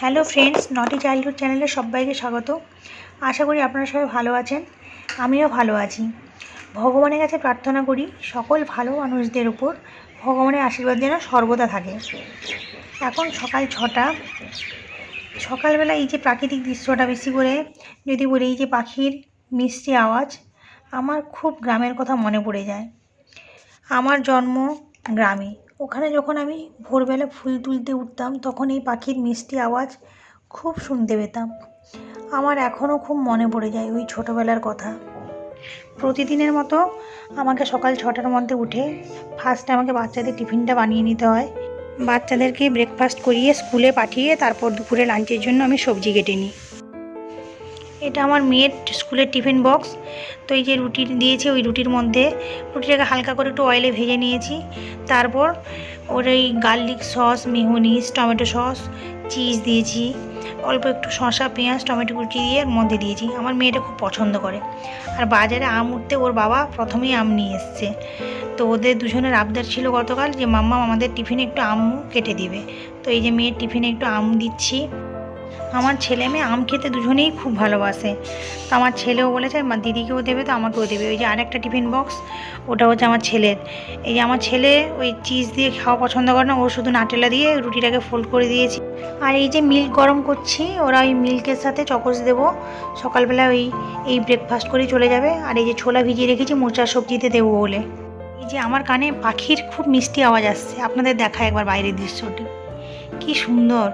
Hello friends নটি childhood চ্যানেলে সবাইকে স্বাগত। আশা করি আপনারা সবাই ভালো আছেন, আমিও ভালো আছি। ভগবানের কাছে প্রার্থনা করি, সকল ভালো মানুষদের উপর ভগবানের আশীর্বাদ যেন সর্বদা থাকে। এখন সকাল ছটা, সকালবেলা এই যে প্রাকৃতিক দৃশ্যটা বেশি করে যদি বলি, এই যে পাখির মিষ্টি আওয়াজ, আমার খুব গ্রামের কথা মনে পড়ে যায়। আমার জন্ম গ্রামে। ওখানে যখন আমি ভোরবেলা ফুল তুলতে উঠতাম, তখন এই পাখির মিষ্টি আওয়াজ খুব শুনতে পেতাম। আমার এখনও খুব মনে পড়ে যায় ওই ছোটোবেলার কথা। প্রতিদিনের মতো আমাকে সকাল ছটার মধ্যে উঠে ফার্স্টে আমাকে বাচ্চাদের টিফিনটা বানিয়ে নিতে হয়। বাচ্চাদেরকে ব্রেকফাস্ট করিয়ে স্কুলে পাঠিয়ে তারপর দুপুরে লাঞ্চের জন্য আমি সবজি কেটে নিই। এটা আমার মেয়ের স্কুলের টিফিন বক্স। তো এই যে রুটি দিয়েছে ওই রুটির মধ্যে। রুটিটাকে হালকা করে একটু অয়েলে ভেজে নিয়েছি। তারপর ওর এই garlic sauce mayonnaise, tomato sauce cheese দিয়েছি। অল্প একটু শশা পেঁয়াজ, টমেটো কুচি দিয়ে মধ্যে দিয়েছি। আমার মেয়েটা খুব পছন্দ করে। আর বাজারে আম উঠতে ওর বাবা প্রথমেই আম নিয়ে এসছে। তো ওদের দুজনের আবদার ছিল গতকাল যে, মাম্মা, আমাদের টিফিনে একটু আম কেটে দিবে। তো এই যে মেয়ের টিফিনে একটু আম দিচ্ছি। আমার ছেলে মেয়ে আম খেতে দুজনেই খুব ভালোবাসে। তো আমার ছেলেও বলেছে আমার দিদিকেও দেবে তো, আমাকেও দেবে। ওই যে আরেকটা টিফিন বক্স, ওটা হচ্ছে আমার ছেলের। এই যে আমার ছেলে ওই চিজ দিয়ে খাওয়া পছন্দ করে না, ও শুধু নাটেলা দিয়ে রুটিটাকে ফোল্ড করে দিয়েছি। আর এই যে মিল্ক গরম করছি, ওরা ওই মিল্কের সাথে চকস দেবো। সকালবেলা ওই, এই ব্রেকফাস্ট করেই চলে যাবে। আর এই যে ছোলা ভিজিয়ে রেখেছি মোচার সবজিতে দেবো বলে। এই যে আমার কানে পাখির খুব মিষ্টি আওয়াজ আসছে, আপনাদের দেখা একবার বাইরের দৃশ্যটি। কি সুন্দর!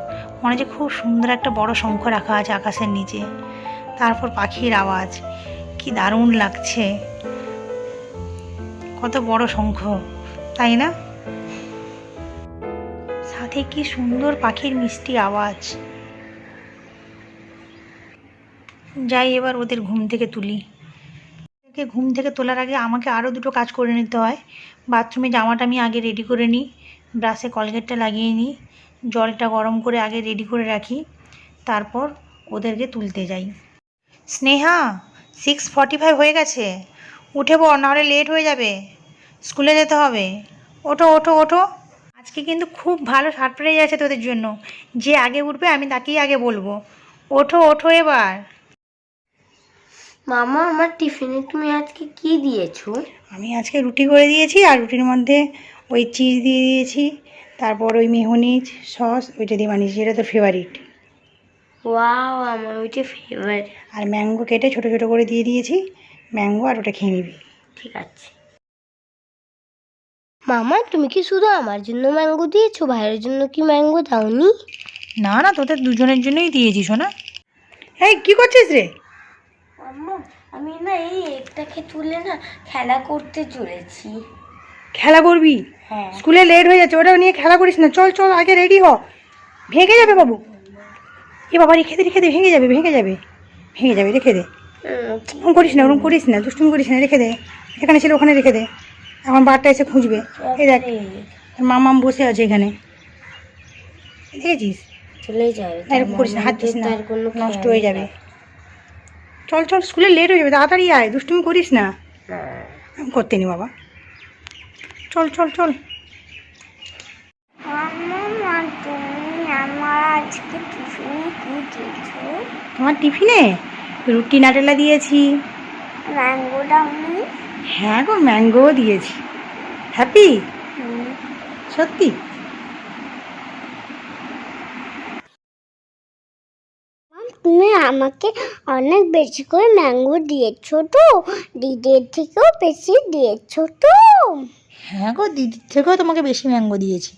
মনে হচ্ছে খুব সুন্দর একটা বড় শঙ্খ রাখা আছে আকাশের নিচে। তারপর পাখির আওয়াজ, কি দারুণ লাগছে। কত বড় শঙ্খ, তাই না? সাথে কি সুন্দর পাখির মিষ্টি আওয়াজ। যাই এবার ওদের ঘুম থেকে তুলি। ওদেরকে ঘুম থেকে তোলার আগে আমাকে আরও দুটো কাজ করে নিতে হয়। বাথরুমে জামাটা আমি আগে রেডি করে নিই, ব্রাশে কলগেটটা লাগিয়ে নিই। জলটা গরম করে আগে রেডি করে রাখি তারপর ওদেরকে তুলতে যাই। স্নেহা সিক্স ফর্টি ফাইভ হয়ে গেছে। উঠে পড় নাহলে লেট হয়ে যাবে। স্কুলে যেতে হবে। ওঠো ওঠো ওঠো। আজকে কিন্তু খুব ভালো সারপ্রাইজ আছে তোদের জন্য। যে আগে উঠবে আমি তাকেই আগে বলব। ওঠো ওঠো এবার। মামা আমার টিফিনে তুমি আজকে কি দিয়েছ? আমি আজকে রুটি করে দিয়েছি আর রুটির মধ্যে ওই চিজ দিয়ে দিয়েছি। তারপর ওই মেহনিজ সস ওইটা দিয়ে বানিয়েছি এটা তো ফেভারিট ওয়াও আমার ওইটা ফেভারিট আর ম্যাঙ্গো কেটে ছোট ছোট করে দিয়ে দিয়েছি ম্যাঙ্গো আর ওটা খেয়ে নিবি। ঠিক আছে। মামা তুমি কি শুধু আমার জন্য ম্যাঙ্গো দিয়েছ? ভাইয়ের জন্য কি ম্যাঙ্গো দাওনি? না না তোদের দুজনের জন্যই দিয়েছি শোনা এই কি করছিস রে? আমি না এই একটাকে তুলে না খেলা করতে চলেছি। খেলা করবি? স্কুলে লেট হয়ে যাচ্ছে ওটাও নিয়ে খেলা করিস না। চল চল আগে রেডি হ। ভেঙে যাবে বাবু। এ বাবা রেখে দে রেখে দে ভেঙে যাবে ভেঙে যাবে। ভেঙে যাবে রেখে দে ওরকম করিস না ওরকম করিস না দুষ্টুমি করিস না রেখে দে। এখানে ছিল ওখানে রেখে দে। এখন বারটা এসে খুঁজবে। এই দেখ মামাম বসে আছে এখানে। দেখেছিস? চলে যাবে এরকম করিস না হাত দিস না। নষ্ট হয়ে যাবে। চল চল স্কুলে লেট হয়ে যাবে তাড়াতাড়ি আয় দুষ্টুমি করিস না। করতে নি বাবা। চল চল চল। তোমার টিফিনে? রুটি নাটেলা দিয়েছি। হ্যাঁ গো ম্যাঙ্গো দিয়েছি। হ্যাপি? সত্যি? তুমি আমাকে অনেক বেশি করে ম্যাঙ্গো দিয়েছ তো। দিদির থেকেও বেশি দিয়েছ তো। হ্যাঁ গো দিদির থেকেও তোমাকে বেশি ম্যাঙ্গো দিয়েছি।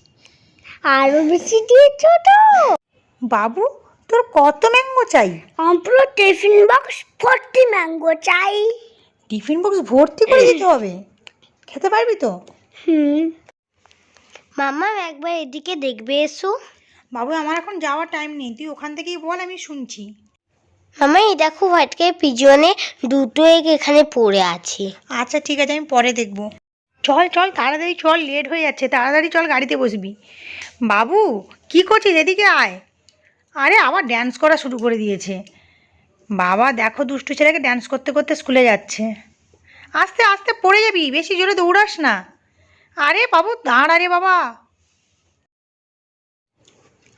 আরও বেশি দিয়েছ তো। বাবু তোর কত ম্যাঙ্গো চাই? পুরো টিফিন বক্স ভর্তি ম্যাঙ্গো চাই। টিফিন বক্স ভর্তি করে দিতে হবে? খেতে পারবি তো? হুম। মামা একবার এদিকে দেখবে এসো। বাবু আমার এখন যাওয়ার টাইম নেই। তুই ওখান থেকেই বল আমি শুনছি। মামা এই দেখো হোয়াইট কালার পিজনে দুটো এগ এখানে পড়ে আছে। আচ্ছা ঠিক আছে আমি পরে দেখব। চল চল, তাড়াতাড়ি চল লেট হয়ে যাচ্ছে। তাড়াতাড়ি চল, গাড়িতে বসবি। বাবু, কি করছিস? এদিকে আয়। আরে আবার ড্যান্স করা শুরু করে দিয়েছে। বাবা, দেখো দুষ্টু ছেলেকে ড্যান্স করতে করতে স্কুলে যাচ্ছে। আস্তে আস্তে পড়ে যাবি, বেশি জোরে দৌড়াস না। আরে, বাবু, দাঁড় রে বাবা।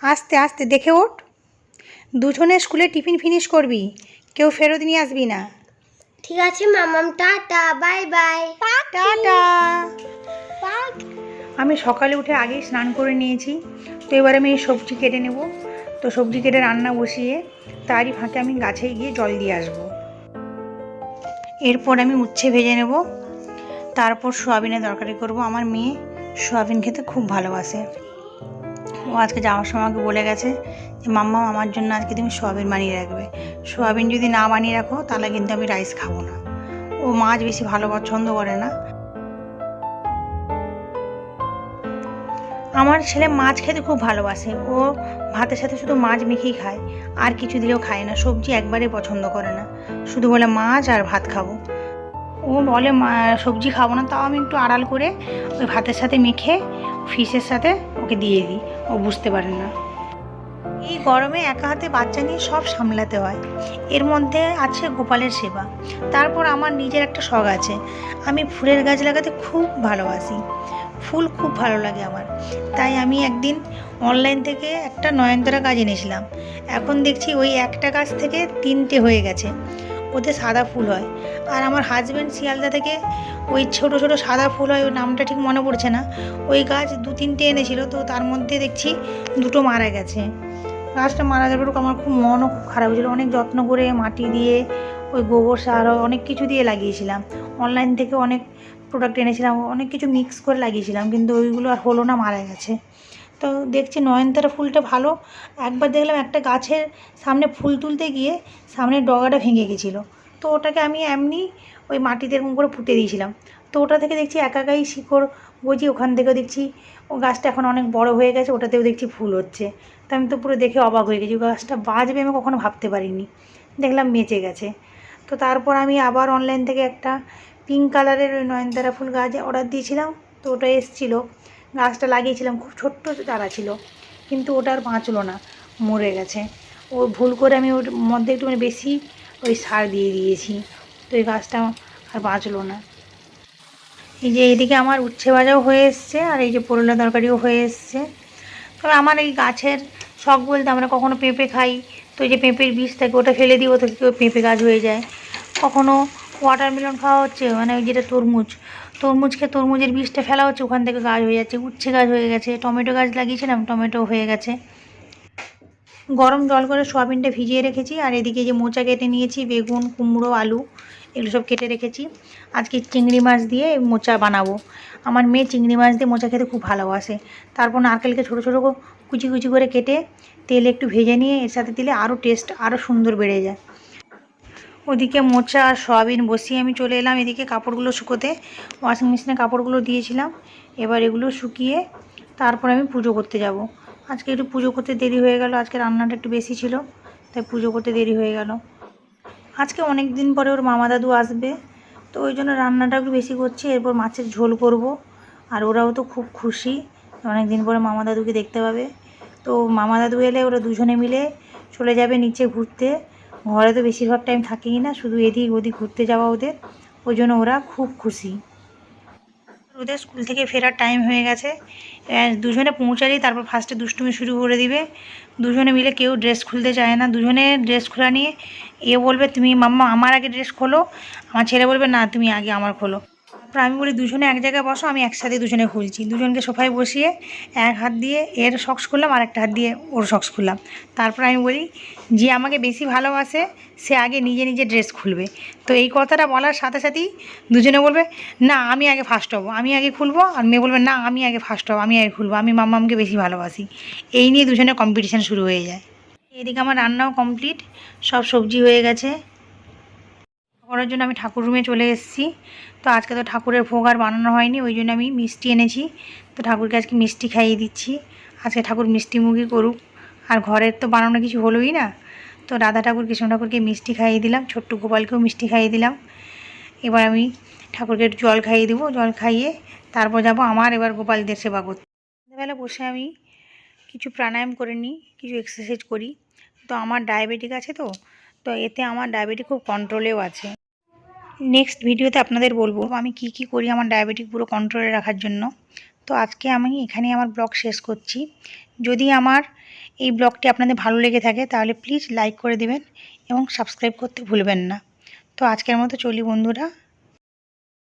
আস্তে আস্তে, দেখে ওঠ। দুজনে স্কুলে টিফিন ফিনিশ করবি। কেউ ফেরত নিয়ে আসবি না। ঠিক আছে মামাম টাটা বাই বাই। টাটা। আমি সকালে উঠে আগেই স্নান করে নিয়েছি তো এবার আমি এই সবজি কেটে নেব। তো সবজি কেটে রান্না বসিয়ে তারই ফাঁকে আমি গাছে গিয়ে জল দিয়ে আসব। এরপর আমি উচ্ছে ভেজে নেব। তারপর সোয়াবিনের তরকারি করব। আমার মেয়ে সোয়াবিন খেতে খুব ভালোবাসে। ও আজকে যাওয়ার সময় আমাকে বলে গেছে যে মাম্মা আমার জন্য আজকে তুমি সোয়াবিন বানিয়ে রাখবে। সোয়াবিন যদি না বানিয়ে রাখো, তাহলে কিন্তু আমি রাইস খাব না। ও মাছ বেশি ভালো পছন্দ করে না। আমার ছেলে মাছ খেতে খুব ভালোবাসে। ও ভাতের সাথে শুধু মাছ মেখেই খায়, আর কিছু দিলেও খায় না। সবজি একবারে পছন্দ করে না। শুধু বলে মাছ আর ভাত খাব। ও বলে সবজি খাব না। তাও আমি একটু আড়াল করে ওই ভাতের সাথে মেখে ফিশের সাথে ওকে দিয়ে দিই। ও বুঝতে পারে না। এই গরমে একা হাতে বাচ্চা নিয়ে সব সামলাতে হয়। এর মধ্যে আছে গোপালের সেবা। তারপর আমার নিজের একটা শখ আছে। আমি ফুলের গাছ লাগাতে খুব ভালোবাসি। ফুল খুব ভালো লাগে আমার। তাই আমি একদিন অনলাইন থেকে একটা নয়নতারা গাছ এনেছিলাম। এখন দেখছি ওই একটা গাছ থেকে তিনটে হয়ে গেছে। ওতে সাদা ফুল হয়। আর আমার হাজব্যান্ড শিয়ালদা থেকে ওই ছোট ছোট সাদা ফুল হয় ওই নামটা ঠিক মনে পড়ছে না। ওই গাছ দু তিনটে এনেছিল, তো তার মধ্যে দেখছি দুটো মারা গেছে। গাছটা মারা পর আমার খুব মনও খুব খারাপ হয়েছিল। অনেক যত্ন করে মাটি দিয়ে ওই গোবর সার অনেক কিছু দিয়ে লাগিয়েছিলাম। অনলাইন থেকে অনেক প্রোডাক্ট এনেছিলাম, অনেক কিছু মিক্স করে লাগিয়েছিলাম, কিন্তু ওইগুলো আর হলো না, মারা গেছে। তো দেখছি নয়নতারা ফুলটা ভালো। একবার দেখলাম একটা গাছের সামনে ফুল তুলতে গিয়ে সামনের ডগাটা ভেঙে গেছিল। তো ওটাকে আমি এমনি ওই মাটিতে এরকম করে পুঁতে দিয়েছিলাম। তো ওটা থেকে দেখছি একাকাই শিকড় বুঝি ওখান থেকেও দেখছি, ও গাছটা এখন অনেক বড় হয়ে গেছে, ওটাতেও দেখছি ফুল হচ্ছে। তো আমি তো পুরো দেখে অবাক হয়ে গেছি, গাছটা বাঁচবে আমি কখনো ভাবতে পারিনি। দেখলাম বেঁচে গেছে। তো তারপর আমি আবার অনলাইন থেকে একটা পিঙ্ক কালারের ওই নয়নতারা ফুল গাছ অর্ডার দিয়েছিলাম, তো ওটা এসেছিল। গাছটা লাগিয়েছিলাম, খুব ছোট্ট চারা ছিল, কিন্তু ওটা আর বাঁচলো না, মরে গেছে। ও ভুল করে আমি ওর মধ্যে একটু বেশি ওই সার দিয়ে দিয়েছি, তো এই গাছটা আর বাঁচলো না। এই যে এইদিকে আমার উচ্ছে ভাজাও হয়ে এসছে, আর এই যে পোরলা তরকারিও হয়ে এসছে। তবে আমার এই গাছের শখ বলতে আমরা কখনো পেঁপে খাই, তো এই যে পেঁপের বীজ থাকে ওটা ফেলে দিই ওটা থেকে পেঁপে গাছ হয়ে যায়। কখনো ওয়াটারমেলন খাওয়া হচ্ছে মানে ওই যেটা তরমুজ তরমুজ খেয়ে তরমুজের বীজটা ফেলা হচ্ছে, ওখান থেকে গাছ হয়ে যাচ্ছে, উচ্ছে গাছ হয়ে গেছে, টমেটো গাছ লাগিয়েছিলাম টমেটো হয়ে গেছে। গরম জল করে সোয়াবিনটা ভিজিয়ে রেখেছি, আর এদিকে যে মোচা কেটে নিয়েছি, বেগুন, কুমড়ো, আলু। এগুলো সব কেটে রেখেছি। আজকে চিংড়ি মাছ দিয়ে মোচা বানাবো। আমার মেয়ে চিংড়ি মাছ দিয়ে মোচা খেতে খুব ভালোবাসে। তারপর নারকেলকে ছোটো ছোটো কুচি কুচি করে কেটে তেলে একটু ভেজে নিয়ে এর সাথে দিলে আরও টেস্ট আরও সুন্দর বেড়ে যায়। ওদিকে মোচা আর সয়াবিন বসিয়ে আমি চলে এলাম এদিকে কাপড়গুলো শুকোতে। ওয়াশিং মেশিনে কাপড়গুলো দিয়েছিলাম। এবার এগুলো শুকিয়ে তারপর আমি পুজো করতে যাব। আজকে একটু পুজো করতে দেরি হয়ে গেল। আজকে রান্নাটা একটু বেশি ছিল, তাই পুজো করতে দেরি হয়ে গেল। আজকে অনেক দিন পরে ওর মামা দাদু আসবে, তো ওই জন্য রান্নাটা একটু বেশি করছি, এরপর মাছের ঝোল করব। আর ওরাও তো খুব খুশি, অনেক দিন পরে মামা দাদুকে দেখতে পাবে। তো মামা দাদু এলে ওরা দুজনে মিলে চলে যাবে নিচে ঘুরতে। ঘরে তো বেশিরভাগ টাইম থাকেই না, শুধু এদিক ওদিক ঘুরতে যাওয়া ওদের। ওই জন্য ওরা খুব খুশি। ওদের স্কুল থেকে ফেরার টাইম হয়ে গেছে। দুজনে পৌঁছালেই তারপর ফার্স্টে দুষ্টুমি শুরু করে দিবে। দুজনে মিলে কেউ ড্রেস খুলতে চায় না। দুজনে ড্রেস খোলা নিয়ে এ বলবে, তুমি মাম্মা, আমার আগে ড্রেস খোলো। আমার ছেলে বলবে, না, তুমি আগে আমার খোলো। তারপর আমি বলি, দুজনে এক জায়গায় বসো, আমি একসাথে দুজনে খুলছি। দুজনকে সোফায় বসিয়ে এক হাত দিয়ে এর শক্স খুললাম আর একটা হাত দিয়ে ওর শক্স খুললাম। তারপর আমি বলি, যে আমাকে বেশি ভালোবাসে, সে আগে নিজে নিজে ড্রেস খুলবে। তো এই কথাটা বলার সাথে সাথেই দুজনে বলবে, না, আমি আগে ফার্স্ট হব, আমি আগে খুলবো। আর মেয়ে বলবে, না, আমি আগে ফার্স্ট হব, আমি আগে খুলবো, আমি মাম্মামকে বেশি ভালোবাসি। এই নিয়ে দুজনের কম্পিটিশান শুরু হয়ে যায়। এদিকে আমার রান্নাও কমপ্লিট সব সবজি হয়ে গেছে। করার জন্য আমি ঠাকুর রুমে চলে এসেছি। তো আজকে তো ঠাকুরের ভোগ আর বানানো হয়নি, ওই জন্য আমি মিষ্টি এনেছি। তো ঠাকুরকে আজকে মিষ্টি খাইয়ে দিচ্ছি। আজকে ঠাকুর মিষ্টি মুখই করুক। আর ঘরের তো বানানো কিছু হলোই না। তো রাধা ঠাকুর, কৃষ্ণ ঠাকুরকে মিষ্টি খাইয়ে দিলাম, ছোট্ট গোপালকেও মিষ্টি খাইয়ে দিলাম। এবার আমি ঠাকুরকে একটু জল খাইয়ে দেবো, জল খাইয়ে তারপর যাব আমার, এবার গোপালদের সেবা করতে। সন্ধ্যাবেলা বসে আমি কিছু প্রাণায়াম করে নিই, কিছু এক্সারসাইজ করি। তো আমার ডায়াবেটিক আছে তো তো এতে আমার ডায়াবেটিক খুব কন্ট্রোলেও আছে। নেক্সট ভিডিওতে আপনাদের বলব আমি কি কি করি আমার ডায়াবেটিক পুরো কন্ট্রোলে রাখার জন্য। তো আজকে আমি এখানে আমার ব্লগ শেষ করছি। যদি আমার এই ব্লগটি আপনাদের ভালো লেগে থাকে তাহলে প্লিজ লাইক করে দিবেন এবং সাবস্ক্রাইব করতে ভুলবেন না। তো আজকের মতো চলি বন্ধুরা।